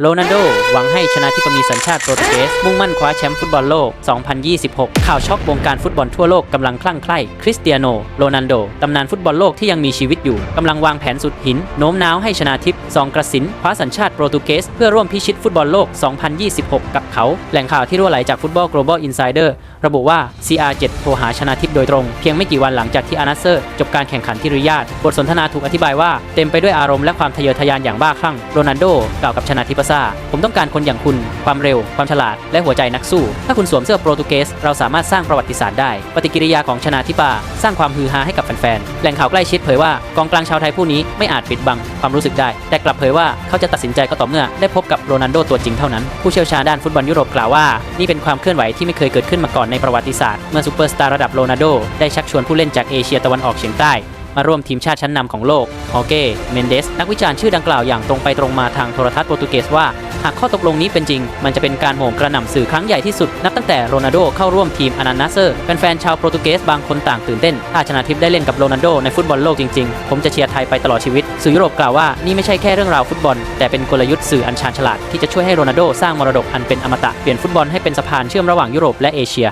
โรนัลโดหวังให้ชนะทิพมีสัญชาติโปรตุเกส มุ่งมั่นคว้าแชมป์ฟุตบอลโลก 2026 ข่าวช็อกวงการฟุตบอลทั่วโลกกำลังคลั่งไคล้คริสเตียโนโรนัลโดตำนานฟุตบอลโลกที่ยังมีชีวิตอยู่กำลังวางแผนสุดหิน โน้มน้าวให้ชนะทิพซองกระสินคว้าสัญชาติโปรตุเกส เพื่อร่วมพิชิตฟุตบอลโลก 2026 กับเขา แหล่งข่าวที่รั่วไหลจากฟุตบอล Global Insider ระบุว่า CR7 โทรหาชนะทิพย์โดยตรง เพียงไม่กี่วันหลังจากที่อานาเซอร์ จบการแข่งขันที่ริยาดบทสนทนาถูกอธิบายว่าเต็มไปด้วยอารมณ์และความทะเยอทะยานอย่างบ้าคลั่งโรนัลโดกล่าวกับชนะทิพย์ซ่าผมต้องการคนอย่างคุณ ความเร็ว ความฉลาด และหัวใจนักสู้ ถ้าคุณสวมเสื้อโปรตุเกส เราสามารถสร้างประวัติศาสตร์ได้ ปฏิกิริยาของชนะทิพาสร้างความฮือฮาให้กับแฟนๆ แหล่งข่าวใกล้ชิดเผยว่ากองกลางชาวไทยผู้นี้ไม่อาจปิดบังความรู้สึกได้ แต่กลับเผยว่าเขาจะตัดสินใจก็ต่อเมื่อได้พบกับโรนัลโดตัวจริงเท่านั้น ผู้เชี่ยวชาญด้านฟุตบอลยุโรปกล่าวว่า นี่เป็นความเคลื่อนไหวที่ไม่เคยเกิดขึ้นมาก่อนในประวัติศาสตร์ เมื่อซูเปอร์สตาร์ระดับโรนัลโดได้ชักชวนผู้เล่นจากเอเชียตะวันออกเฉียงใต้ มาร่วมทีมชาติชั้นนำของโลกฮอเก้ เมนเดส นักวิจารณ์ชื่อดังกล่าวอย่างตรงไปตรงมาทางโทรทัศน์โปรตุเกสว่า หากข้อตกลงนี้เป็นจริง มันจะเป็นการโหมกระหน่ำสื่อครั้งใหญ่ที่สุด นับตั้งแต่โรนัลโดเข้าร่วมทีมอานานาเซอร์แฟนๆชาวโปรตุเกสบางคนต่างตื่นเต้น ถ้าชนะทิพย์ได้เล่นกับโรนัลโดในฟุตบอลโลกจริงๆ ผมจะเชียร์ไทยไปตลอดชีวิต สื่อยุโรปกล่าวว่านี่ไม่ใช่แค่เรื่องราวฟุตบอล แต่เป็นกลยุทธ์สื่ออันชาญฉลาดที่จะช่วยให้โรนัลโดสร้างมรดกอันเป็นอมตะเปลี่ยนฟุตบอลให้เป็นสะพานเชื่อมระหว่างยุโรปและเอเชีย